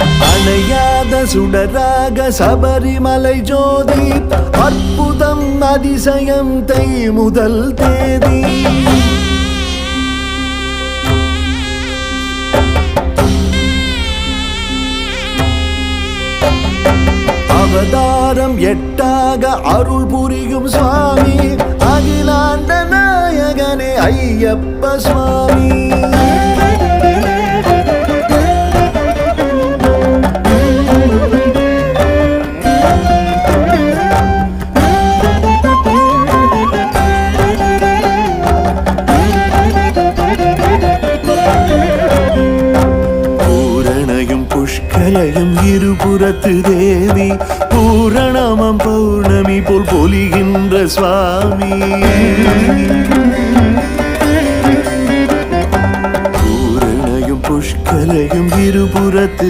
அணையாத சுடராக சபரிமலை ஜோதி அற்புதம் அதிசயம் தை முதல் தேதி. அவதாரம் எட்டாக அருள் புரியும் சுவாமி அகிலாண்ட நாயகனே ஐயப்ப சுவாமி. பூரணையும் புஷ்கலையும் இருபுறத்து தேவி பூரணமம் பௌர்ணமி போல் பொலிகின்ற சுவாமி. பூரணயும் புஷ்கலையும் இருபுறத்து